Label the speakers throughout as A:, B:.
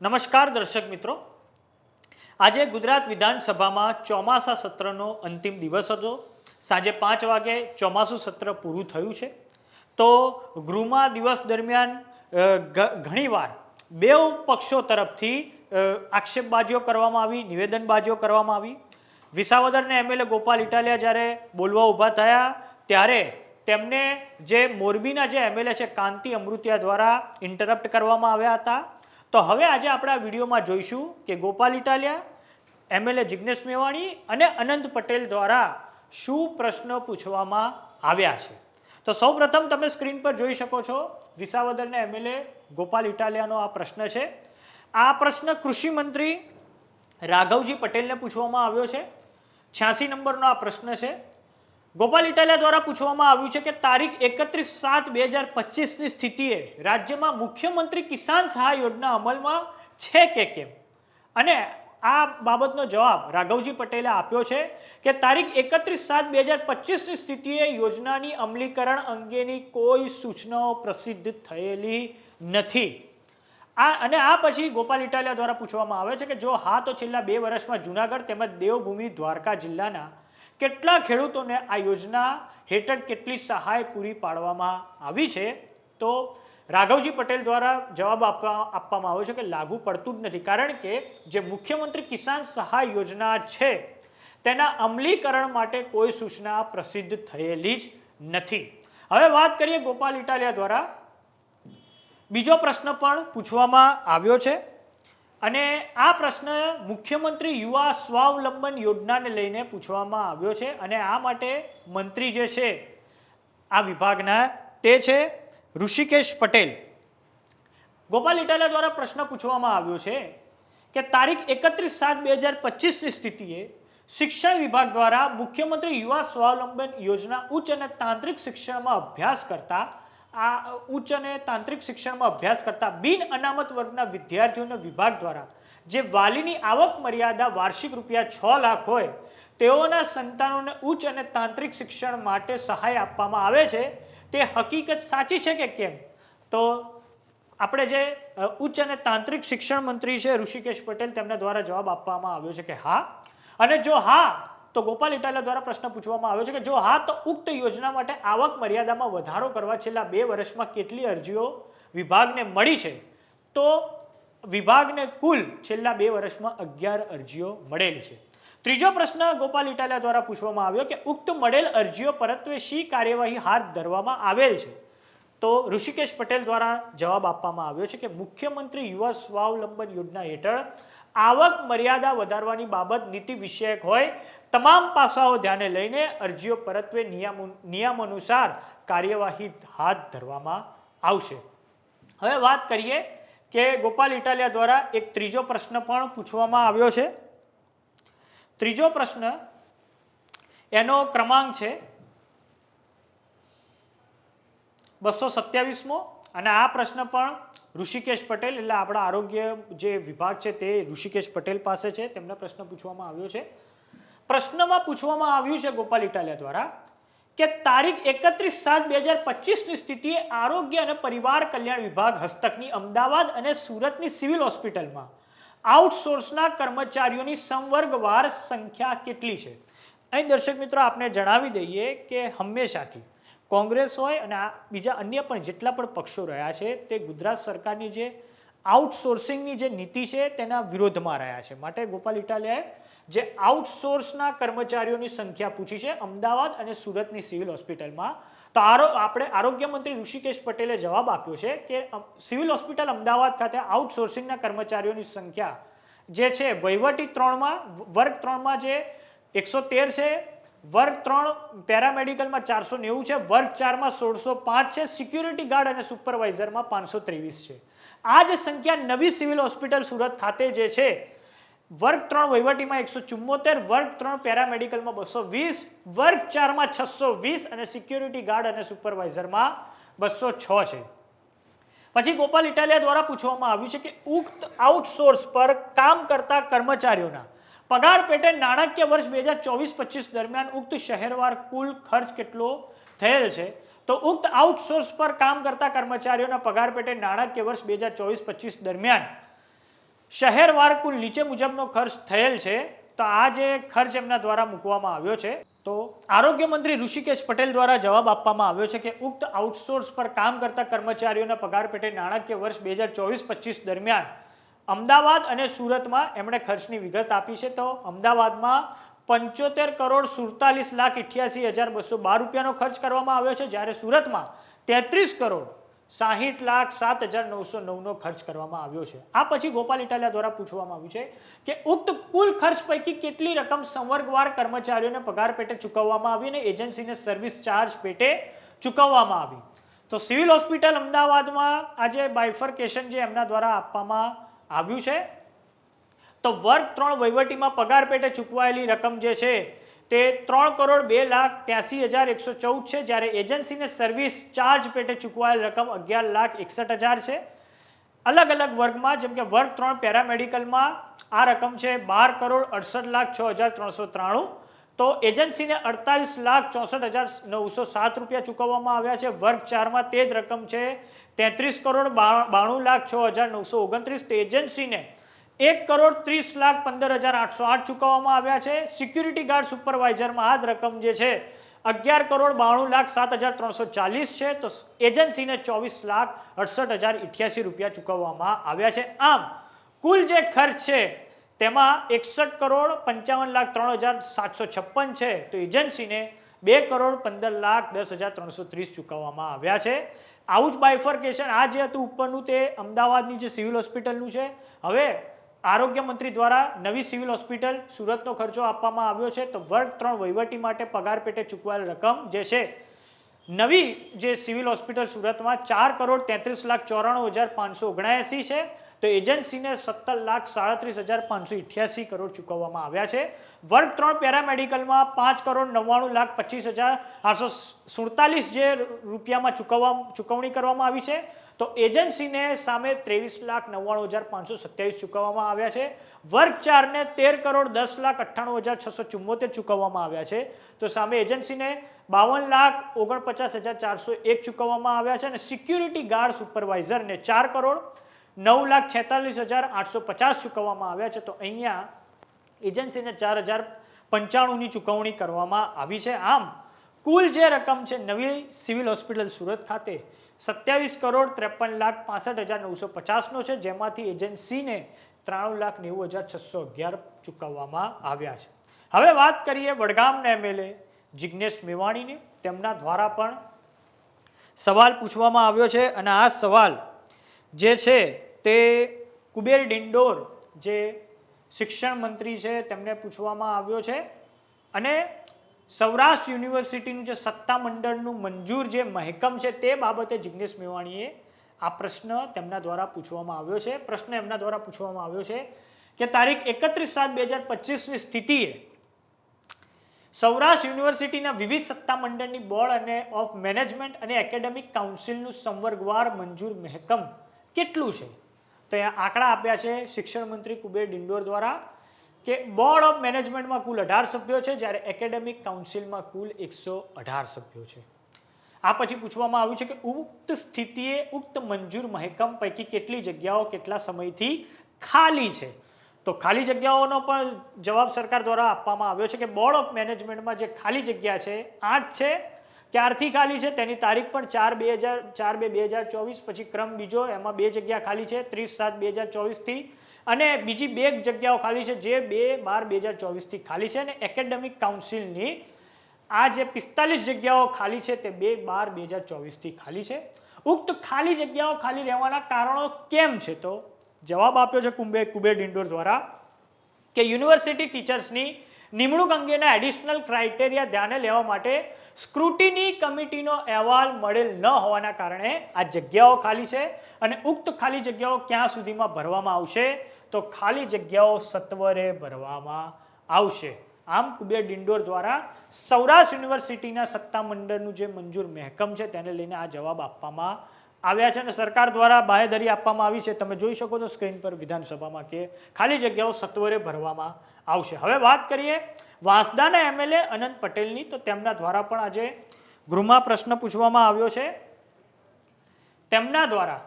A: નમસ્કાર દર્શક મિત્રો. આજે ગુજરાત વિધાનસભામાં ચોમાસા સત્રનો અંતિમ દિવસ હતો. સાંજે પાંચ વાગે ચોમાસું સત્ર પૂરું થયું છે. તો ગૃહમાં દિવસ દરમિયાન ઘણીવાર બે પક્ષો તરફથી આક્ષેપબાજીઓ કરવામાં આવી, નિવેદનબાજીઓ કરવામાં આવી. વિસાવદરને એમએલએ ગોપાલ ઇટાલિયા જ્યારે બોલવા ઊભા થયા, ત્યારે તેમને જે મોરબીના જે એમએલએ છે, કાંતિ અમૃતિયા દ્વારા ઇન્ટરપ્ટ કરવામાં આવ્યા હતા. તો હવે આજે આપણે વિડીયોમાં જોઈશું કે ગોપાલ ઇટાલિયા એમએલએ જિગ્નેશ મેવાણી અને અનંત પટેલ દ્વારા શું પ્રશ્ન પૂછવામાં આવ્યા છે. તો સૌપ્રથમ તમે સ્ક્રીન પર જોઈ શકો છો, વિસાવદરના એમએલએ ગોપાલ ઇટાલિયાનો આ પ્રશ્ન છે. આ પ્રશ્ન કૃષિ મંત્રી રાઘવજી પટેલને પૂછવામાં આવ્યો છે. છ્યાસી નંબરનો આ પ્રશ્ન છે. ગોપાલ ઇટાલિયા દ્વારા પૂછવામાં આવ્યું છે કે તારીખ એકત્રીસ સાત બે હજાર પચીસની સ્થિતિએ રાજ્યમાં મુખ્યમંત્રી કિસાન સહાય યોજના અમલમાં છે કે કેમ? અને આ બાબતનો જવાબ રાઘવજી પટેલે આપ્યો છે કે તારીખ એકત્રીસ સાત બે હજાર પચીસની સ્થિતિએ યોજનાની અમલીકરણ અંગેની કોઈ સૂચનાઓ પ્રસિદ્ધ થયેલી નથી. આ અને આ પછી ગોપાલ ઇટાલિયા દ્વારા પૂછવામાં આવે છે કે જો હા તો છેલ્લા બે વર્ષમાં જુનાગઢ તેમજ દેવભૂમિ દ્વારકા જિલ્લાના કેટલા ખેડૂતોને આ યોજના હેઠળ કેટલી સહાય પૂરી પાડવામાં આવી છે? તો રાઘવજી પટેલ દ્વારા જવાબ આપવા, આપવામાં આવ્યો છે કે લાગુ પડતું જ નથી. કારણ કે જે મુખ્યમંત્રી કિસાન સહાય યોજના છે, તેના અમલીકરણ માટે કોઈ સૂચના પ્રસિદ્ધ થયેલી જ નથી. હવે વાત કરીએ ગોપાલ ઇટાલિયા દ્વારા. બીજો પ્રશ્ન પણ પૂછવામાં આવ્યો છે. અને આ પ્રશ્ન મુખ્યમંત્રી યુવા સ્વાવલંબન યોજનાને લઈને પૂછવામાં આવ્યો છે અને આ માટે મંત્રી જે છે, આ વિભાગના તે છે ઋષિકેશ પટેલ. ગોપાલ ઇટાલિયા દ્વારા પ્રશ્ન પૂછવામાં આવ્યો છે કે તારીખ એકત્રીસ સાત બે હજાર પચીસની સ્થિતિએ શિક્ષણ વિભાગ દ્વારા મુખ્યમંત્રી યુવા સ્વાવલંબન યોજના ઉચ્ચ અને તાંત્રિક શિક્ષણમાં અભ્યાસ કરતા આ ઉચ્ચ અને તાંત્રિક શિક્ષણમાં અભ્યાસ કરતા બિન અનામત વર્ગના વિદ્યાર્થીઓના વિભાગ દ્વારા જે વાલીની આવક મર્યાદા વાર્ષિક રૂપિયા છ લાખ હોય, તેઓના સંતાનોને ઉચ્ચ અને તાંત્રિક શિક્ષણ માટે સહાય આપવામાં આવે છે. તે હકીકત સાચી છે કે કેમ? તો આપણે જે ઉચ્ચ અને તાંત્રિક શિક્ષણ મંત્રી છે ઋષિકેશ પટેલ, તેમના દ્વારા જવાબ આપવામાં આવ્યો છે કે હા. અને જો હા તો ગોપાલ ઇટાલિયા દ્વારા પ્રશ્ન પૂછવામાં આવ્યો છે કે જો હા તો ઉક્ત યોજના માટે આવક મર્યાદામાં વધારો કરવા છેલ્લા બે વર્ષમાં કેટલી અરજીઓ વિભાગને મળી છે? તો વિભાગને કુલ છેલ્લા બે વર્ષમાં અગિયાર અરજીઓ મળેલી છે. ત્રીજો પ્રશ્ન ગોપાલ ઇટાલિયા દ્વારા પૂછવામાં આવ્યો કે ઉક્ત મળેલ અરજીઓ પરત્વે શી કાર્યવાહી હાથ ધરવામાં આવેલ છે? તો ઋષિકેશ પટેલ દ્વારા જવાબ આપવામાં આવ્યો છે કે મુખ્યમંત્રી યુવા સ્વાવલંબન યોજના હેઠળ આવક મર્યાદા વધારવાની બાબત નીતિ વિષયક હોય, તમામ પાસાઓ ધ્યાને લઈને અરજીઓ પરત્વે નિયમો, નિયમાનુસાર કાર્યવાહી હાથ ધરવામાં આવશે. હવે વાત કરીએ કે ગોપાલ ઇટાલિયા દ્વારા એક ત્રીજો પ્રશ્ન પણ પૂછવામાં આવ્યો છે. ત્રીજો પ્રશ્ન એનો ક્રમાંક છે બસો સત્યાવીસમો અને આ પ્રશ્ન પણ ઋષિકેશ પટેલ, એટલે આપણા આરોગ્ય જે વિભાગ છે તે ઋષિકેશ પટેલ પાસે છે. તેમને પ્રશ્ન પૂછવામાં આવ્યો છે. પ્રશ્નમાં પૂછવામાં આવ્યું છે ગોપાલ ઇટાલિયા દ્વારા કે તારીખ એકત્રીસ સાત બે હજાર પચીસની સ્થિતિએ આરોગ્ય અને પરિવાર કલ્યાણ વિભાગ હસ્તકની અમદાવાદ અને સુરતની સિવિલ હોસ્પિટલમાં. આઉટસોર્સના કર્મચારીઓની સંવર્ગવાર સંખ્યા કેટલી છે? અહીં દર્શક મિત્રો આપને જણાવી દઈએ કે હંમેશાથી કોંગ્રેસ હોય અને આ બીજા અન્ય પણ જેટલા પણ પક્ષો રહ્યા છે, તે ગુજરાત સરકારની જે આઉટસોર્સિંગની જે નીતિ છે, તેના વિરોધમાં રહ્યા છે. માટે ગોપાલ ઇટાલિયાએ જે આઉટસોર્સના કર્મચારીઓની સંખ્યા પૂછી છે, અમદાવાદ અને સુરતની સિવિલ હોસ્પિટલમાં, તો આરો, આપણે આરોગ્ય મંત્રી ઋષિકેશ પટેલે જવાબ આપ્યો છે કે સિવિલ હોસ્પિટલ અમદાવાદ ખાતે આઉટસોર્સિંગના કર્મચારીઓની સંખ્યા જે છે, વહીવટી ત્રણમાં વર્ગ ત્રણમાં જે એકસો તેર છે વર્ગ ત્રણ પેરામેડિકલમાં ચારસો નેવું છે વર્ગ ચારમાં સોળસો પાંચ છે, સિક્યુરિટી ગાર્ડ અને સુપરવાઇઝરમાં પાંચસો ત્રેવીસ છે. આ જ સંખ્યા નવી સિવિલ હોસ્પિટલ સુરત ખાતે જે છે વર્ગ ત્રણ વહીવટીમાં એકસો ચુમ્મોતેર વર્ગ ત્રણ પેરામેડિકલમાં બસો વીસ વર્ગ ચારમાં છસો વીસ અને સિક્યુરિટી ગાર્ડ અને સુપરવાઇઝરમાં બસો છ છે. પછી ગોપાલ ઇટાલિયા દ્વારા પૂછવામાં આવ્યું છે કે ઉક્ત આઉટસોર્સ પર કામ કરતા કર્મચારીઓના પગાર પેટે નાણાકીય વર્ષ બે હજાર ચોવીસ પચીસ દરમિયાન ઉક્ત શહેરવાર કુલ ખર્ચ કેટલો થયેલ છે? તો ઉક્ત આઉટસોર્સ પર કામ કરતા કર્મચારીઓના પગાર પેટે નાણાકીય વર્ષ બે હજાર ચોવીસ પચીસ દરમિયાન શહેરવાર કુલ નીચે મુજબનો ખર્ચ થયેલ છે. તો આ જે ખર્ચ એમના દ્વારા મૂકવામાં આવ્યો છે, તો આરોગ્ય મંત્રી ઋષિકેશ પટેલ દ્વારા જવાબ આપવામાં આવ્યો છે કે ઉક્ત આઉટસોર્સ પર કામ કરતા કર્મચારીઓના પગાર પેટે નાણાકીય વર્ષ બે હજાર ચોવીસ પચીસ દરમિયાન અમદાવાદ અને સુરતમાં એમણે ખર્ચની વિગત આપી છે. તો અમદાવાદમાં પંચોતેર કરોડ સુડતાલીસ લાખ ઇઠ્યાસી હજાર બસો બાર રૂપિયાનો ખર્ચ કરવામાં આવ્યો છે. જ્યારે સુરતમાં તેત્રીસ કરોડ સાહીઠ લાખ સાત હજાર નવસો નવનો ખર્ચ કરવામાં આવ્યો છે. આ પછી ગોપાલ ઇટાલિયા દ્વારા પૂછવામાં આવ્યું છે કે ઉક્ત કુલ ખર્ચ પૈકી કેટલી રકમ સંવર્ગવાર કર્મચારીઓને પગાર પેટે ચૂકવવામાં આવી અને એજન્સીને સર્વિસ ચાર્જ પેટે ચૂકવવામાં આવી? તો સિવિલ હોસ્પિટલ અમદાવાદમાં આજે બાયફર્કેશન જે એમના દ્વારા આપવામાં આવ્યું છે? તો વર્ગ ત્રણ વહીવટીમાં પગાર પેટે ચૂકવાયેલી રકમ જે છે, તે ત્રણ કરોડ બે લાખ ત્યાસી હજાર એકસો ચૌદ છે. જ્યારે એજન્સીને સર્વિસ ચાર્જ પેટે ચૂકવાયેલ રકમ અગિયાર લાખ એકસઠ હજાર છે. અલગ અલગ વર્ગમાં, જેમ કે વર્ગ ત્રણ પેરામેડિકલમાં આ રકમ છે બાર કરોડ અડસઠ લાખ છ હજાર ત્રણસો ત્રાણું. તો એજન્સીને અડતાલીસ લાખ ચોસઠ હજાર નવસો સાત રૂપિયા ચૂકવવામાં આવ્યા છે. વર્ગ ચારમાં તે જ રકમ છે. તેત્રીસ કરોડ બાણું લાખ છ હજાર નવસો ઓગણત્રીસ. તો એજન્સીને એક કરોડ ત્રીસ લાખ પંદર હજાર આઠસો આઠ ચૂકવવામાં આવ્યા છે. સિક્યુરિટી ગાર્ડ સુપરવાઇઝરમાં આ જ રકમ જે છે, અગિયાર કરોડ બાણું લાખ સાત હજાર ત્રણસો ચાલીસ છે. તો એજન્સીને ચોવીસ લાખ અડસઠ હજાર ઇઠ્યાસી રૂપિયા ચૂકવવામાં આવ્યા છે. આમ, કુલ જે ખર્ચ છે તેમાં એકસઠ કરોડ પંચાવન લાખ ત્રણ હજાર સાતસો છપ્પન છે. તો એજન્સીને બે કરોડ પંદર લાખ દસ હજાર ત્રણસો ત્રીસ ચૂકવવામાં આવ્યા છે. આવું જ બાયફર્કેશન આ જે હતું ઉપરનું તે અમદાવાદની જે સિવિલ હોસ્પિટલનું છે. હવે આરોગ્ય મંત્રી દ્વારા નવી સિવિલ હોસ્પિટલ સુરતનો ખર્ચો આપવામાં આવ્યો છે. તો વર્ગ ત્રણ વહીવટી માટે પગાર પેટે ચૂકવાયેલ રકમ જે છે, નવી જે સિવિલ હોસ્પિટલ સુરતમાં ચાર કરોડ તેત્રીસ લાખ ચોરાણું હજાર પાંચસો ઓગણએંસી છે. તો એજન્સીને સત્તર લાખ સાડત્રીસ હજાર પાંચસો ઇઠ્યાસી કરોડ ચૂકવવામાં આવ્યા છે. વર્ગ ત્રણ પેરામેડિકલમાં પાંચ કરોડ નવ્વાણું લાખ પચીસ હજાર આઠસો સુડતાલીસ જે રૂપિયામાં ચૂકવવા ચૂકવણી કરવામાં આવી છે. તો એજન્સીને સામે ત્રેવીસ લાખ નવ્વાણું હજાર પાંચસો સત્યાવીસ ચૂકવવામાં આવ્યા છે. વર્ગ ચારને તેર કરોડ દસ લાખ અઠ્ઠાણું હજાર છસો ચુમ્મોતેર ચૂકવવામાં આવ્યા છે. તો સામે એજન્સીને બાવન લાખ ઓગણપચાસ હજાર ચારસો એક ચૂકવવામાં આવ્યા છે અને સિક્યુરિટી ગાર્ડ સુપરવાઇઝરને ચાર કરોડ નવ લાખ છેતાલીસ હજાર આઠસો પચાસ ચૂકવવામાં આવ્યા છે. તો અહીંયા એજન્સીને ચાર હજાર પંચાણુંની ચૂકવણી કરવામાં આવી છે. આમ, કુલ જે રકમ છે નવી સિવિલ હોસ્પિટલ સુરત ખાતે સત્યાવીસ કરોડ ત્રેપન લાખ પાસઠ હજાર નવસો પચાસનો છે, જેમાંથી એજન્સીને ત્રાણું લાખ નેવું હજાર છસો અગિયાર ચૂકવવામાં આવ્યા છે. હવે વાત કરીએ વડગામના એમએલએ જિજ્ઞેશ મેવાણીને. તેમના દ્વારા પણ સવાલ પૂછવામાં આવ્યો છે અને આ સવાલ જે છે તે કુબેર ડિંડોર જે શિક્ષણ મંત્રી છે, તેમને પૂછવામાં આવ્યો છે. અને સૌરાષ્ટ્ર યુનિવર્સિટીનું જે સત્તામંડળનું મંજૂર જે મહેકમ છે, તે બાબતે જિજ્ઞેશ મેવાણીએ આ પ્રશ્ન તેમના દ્વારા પૂછવામાં આવ્યો છે. પ્રશ્ન એમના દ્વારા પૂછવામાં આવ્યો છે કે તારીખ એકત્રીસ સાત બે હજાર પચીસની સ્થિતિએ સૌરાષ્ટ્ર યુનિવર્સિટીના વિવિધ સત્તામંડળની બોર્ડ અને ઓફ મેનેજમેન્ટ અને એકેડેમિક કાઉન્સિલનું સંવર્ગવાર મંજૂર મહેકમ કેટલું છે? તો અહીંયા આંકડા આપ્યા છે શિક્ષણ મંત્રી કુબેર ડિંડોર દ્વારા કે બોર્ડ ઓફ મેનેજમેન્ટમાં કુલ અઢાર સભ્યો છે, જ્યારે એકેડેમિક કાઉન્સિલમાં કુલ એકસો અઢાર સભ્યો છે. આ પછી પૂછવામાં આવ્યું છે કે ઉક્ત સ્થિતિએ ઉક્ત મંજૂર મહેકમ પૈકી કેટલી જગ્યાઓ કેટલા સમયથી ખાલી છે? તો ખાલી જગ્યાઓનો પણ જવાબ સરકાર દ્વારા આપવામાં આવ્યો છે કે બોર્ડ ઓફ મેનેજમેન્ટમાં જે ખાલી જગ્યા છે, આઠ છે ક્યારથી ખાલી છે, તેની તારીખ પણ ચાર બે હજાર, ચાર બે બે હજાર ચોવીસ, પછી ક્રમ બીજો, એમાં બે જગ્યા ખાલી છે, ત્રીસ સાત બે હજાર ચોવીસથી. અને બીજી બે જગ્યાઓ ખાલી છે, જે બે બાર બે હજાર ચોવીસથી ખાલી છે, અને એકેડેમિક કાઉન્સિલની આ જે પિસ્તાલીસ જગ્યાઓ ખાલી છે, તે બે બાર બે હજાર ચોવીસથી ખાલી છે. ઉક્ત ખાલી જગ્યાઓ ખાલી રહેવાના કારણો કેમ છે તો? જવાબ આપ્યો છે કુંબે કુબેર ડિંડોર દ્વારા કે યુનિવર્સિટી ટીચર્સની નિમણૂક અંગેના એડિશનલ ક્રાઇટેરિયા ધ્યાને લેવા માટે સ્ક્રુટિની કમિટીનો અહેવાલ મળેલ ન હોવાના કારણે આ જગ્યાઓ ખાલી છે અને ઉક્ત ખાલી જગ્યાઓ ક્યાં સુધીમાં ભરવામાં આવશે? તો ખાલી જગ્યાઓ સત્વરે ભરવામાં આવશે. આમ કુબેર ડિંડોર દ્વારા સૌરાષ્ટ્ર યુનિવર્સિટીના સત્તામંડળનું જે મંજૂર મહેકમ છે તેને લઈને આ જવાબ આપવામાં આવ્યા છે અને સરકાર દ્વારા બાહેધરી આપવામાં આવી છે. તમે જોઈ શકો છો સ્ક્રીન પર વિધાનસભામાં કે ખાલી જગ્યાઓ સત્વરે ભરવામાં આવશે. હવે વાત કરીએ વાંસદાના એમએલએ અનંત પટેલની. તો તેમના દ્વારા પણ આજે ગૃહમાં પ્રશ્ન પૂછવામાં આવ્યો છે. તેમના દ્વારા,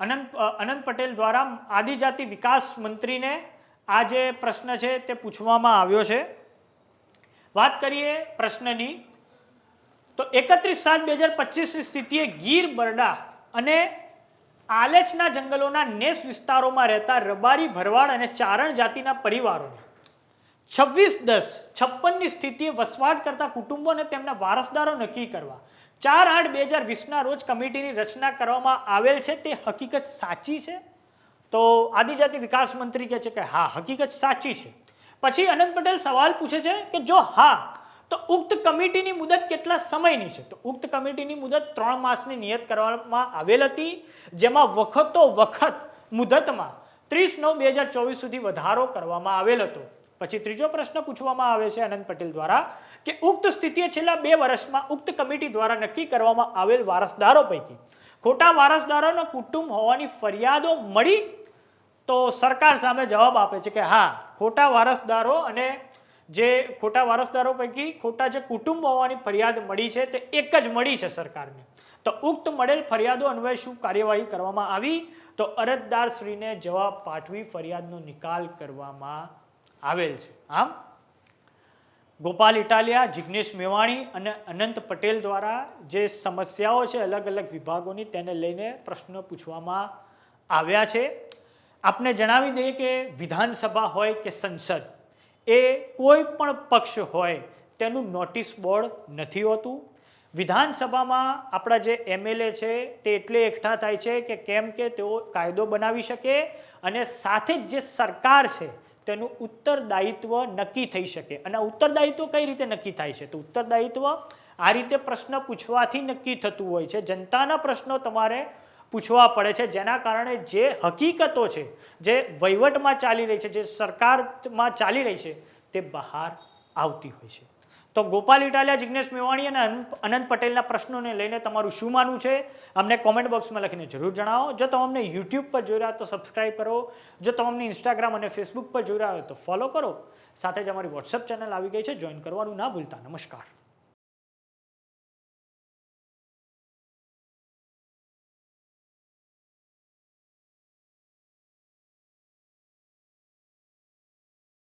A: અનંત અનંત પટેલ દ્વારા આદિજાતિ વિકાસ મંત્રીને આ જે પ્રશ્ન છે તે પૂછવામાં આવ્યો છે. વાત કરીએ પ્રશ્નની. તો એકત્રીસ સાત બે હજાર પચીસની સ્થિતિએ ગીર, બરડા અને આલેચના જંગલોના નેસ વિસ્તારોમાં રહેતા રબારી ભરવાડ અને ચારણ જાતિના પરિવારોને છવ્વીસ દસ, છપ્પનની સ્થિતિએ વસવાટ કરતા કુટુંબોને તેમના વારસદારો નક્કી કરવા. ચાર આઠ બે હજાર વીસના રોજ કમિટીની રચના કરવામાં આવેલ છે, તે હકીકત સાચી છે? તો આદિજાતિ વિકાસ મંત્રી કહે છે કે હા, હકીકત સાચી છે. પછી અનંત પટેલ સવાલ પૂછે છે કે જો હા, તો ઉક્ત કમિટીની મુદત કેટલા સમયની છે? તો ઉક્ત કમિટીની મુદત ત્રણ માસની નિયત કરવામાં આવેલ હતી, જેમાં વખતો વખત મુદતમાં ત્રીસ નવ બે હજાર ચોવીસ સુધી વધારો કરવામાં આવેલ હતો. પછી ત્રીજો પ્રશ્ન પૂછવામાં આવે છે આનંદ પટેલ દ્વારા કે ઉક્ત સ્થિતિએ છેલ્લા બે વર્ષમાં ઉક્ત કમિટી દ્વારા નક્કી કરવામાં આવેલ વારસદારો પૈકી ખોટા વારસદારોનો કુટુંબ હોવાની ફરિયાદો મળી તો સરકાર સામે જવાબ આપે છે કે હા, ખોટા વારસદારો અને જે ખોટા વારસદારો પૈકી ખોટા જે કુટુંબ હોવાની ફરિયાદ મળી છે તે એક જ મળી છે સરકારને. તો ઉક્ત મળેલ ફરિયાદો અન્વયે શું કાર્યવાહી કરવામાં આવી? તો અરજદાર શ્રીને જવાબ પાઠવી ફરિયાદનો નિકાલ કરવામાં આવેલ છે. આમ, ગોપાલ ઇટાલિયા, જિગ્નેશ મેવાણી અને અનંત પટેલ દ્વારા જે સમસ્યાઓ છે અલગ અલગ વિભાગોની તેને લઈને પ્રશ્નો પૂછવામાં આવ્યા છે. આપને જણાવી દઈએ કે વિધાનસભા હોય કે સંસદ, એ કોઈ પણ પક્ષ હોય તેનું નોટિસ બોર્ડ નથી હોતું. વિધાનસભામાં આપણા જે એમએલએ છે તે એટલે એકઠા થાય છે કે કેમ કે તેઓ કાયદો બનાવી શકે અને સાથે જ જે સરકાર છે તેનું ઉત્તરદાયિત્વ નક્કી થઈ શકે. અને ઉત્તરદાયિત્વ કઈ રીતે નક્કી થાય છે? તો ઉત્તરદાયિત્વ આ રીતે પ્રશ્ન પૂછવાથી નક્કી થતું હોય છે. જનતાના પ્રશ્નો તમારે પૂછવા પડે છે. જેના કારણે જે હકીકતો છે, જે વહીવટમાં ચાલી રહી છે, જે સરકારમાં ચાલી રહી છે, તે બહાર આવતી હોય છે. તો ગોપાલ ઇટાલિયા, જિગ્નેશ મેવાણી અને અનંત- પટેલના પ્રશ્નોને લઈને તમારું શું માનવું છે? અમને કોમેન્ટ બોક્સમાં લખીને જરૂર જણાવો. જો તમે અમને યુટ્યુબ પર જોઈ રહ્યા તો સબસ્ક્રાઇબ કરો. જો તમે અમને ઇન્સ્ટાગ્રામ અને ફેસબુક પર જોઈ રહ્યા હોય તો ફોલો કરો. સાથે જ અમારી વોટ્સઅપ ચેનલ આવી ગઈ છે. જોઈન કરવાનું ના ભૂલતા. નમસ્કાર.